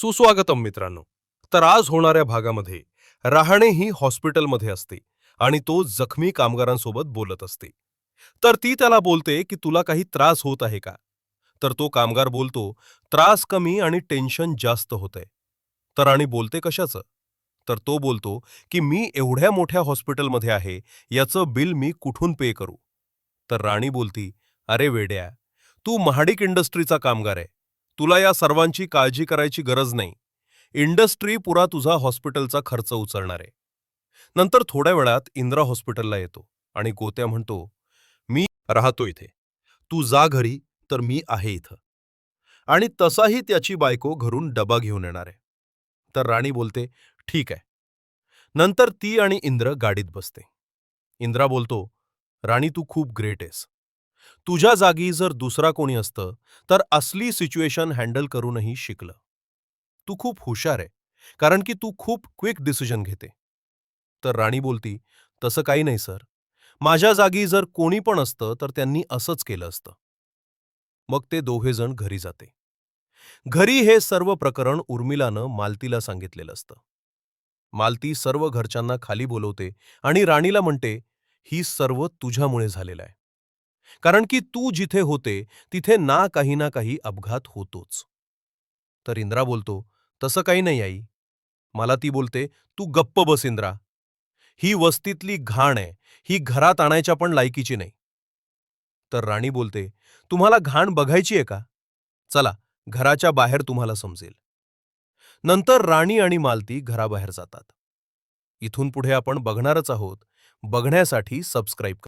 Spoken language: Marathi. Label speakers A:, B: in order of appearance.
A: सुस्वागतम मित्रांनो. तर आज होणाऱ्या भागामध्ये राहणे ही हॉस्पिटलमध्ये असते आणि तो जखमी कामगारांसोबत बोलत असते. तर ती त्याला बोलते की तुला काही त्रास होत आहे का? तर तो कामगार बोलतो त्रास कमी आणि टेन्शन जास्त होतंय. तर राणी बोलते कशाचं? तर तो बोलतो की मी एवढ्या मोठ्या हॉस्पिटलमध्ये आहे याचं बिल मी कुठून पे करू? तर राणी बोलती अरे वेड्या तू महाडिक इंडस्ट्रीचा कामगार आहे. तुला या सर्वांची काळजी करायची गरज नाही. इंडस्ट्री पुरा तुझा हॉस्पिटलचा खर्च उचलणार आहे. नंतर थोड्या वेळात इंदिरा हॉस्पिटलला येतो आणि गोत्या म्हणतो मी राहतो इथे. तू जा घरी तर मी आहे इथं. आणि तसाही त्याची बायको घरून डबा घेऊन येणार आहे. तर राणी बोलते ठीक आहे. नंतर ती आणि इंद्र गाडीत बसते. इंद्रा बोलतो राणी तू खूप ग्रेट आहेस. तुझ्या जागी जर दुसरा कोणी असतं तर असली सिच्युएशन हँडल करूनही शिकलं. तू खूप हुशार आहे कारण की तू खूप क्विक डिसिजन घेते. तर राणी बोलती तसं काही नाही सर. माझ्या जागी जर कोणी पण असतं तर त्यांनी असंच केलं असतं. मग ते दोघेजण घरी जाते. घरी हे सर्व प्रकरण उर्मिलानं मालतीला सांगितलेलं असतं. मालती सर्व घरच्यांना खाली बोलवते आणि राणीला म्हणते ही सर्व तुझ्यामुळे झालेलं आहे. कारण की तू जिथे होते तिथे ना काही ना काही अपघात होतोच. तर इंद्रा बोलतो तसं काही नाही आई. मला ती बोलते तू गप्प बस इंद्रा. ही वस्तीतली घाण आहे ही घरात आणायच्या पण लायकीची नाही. तर राणी बोलते तुम्हाला घाण बघायची आहे का? चला घराच्या बाहेर तुम्हाला समजेल. नंतर राणी आणि मालती घराबाहेर जातात. इथून पुढे आपण बघणारच आहोत. बघण्यासाठी सबस्क्राईब करा.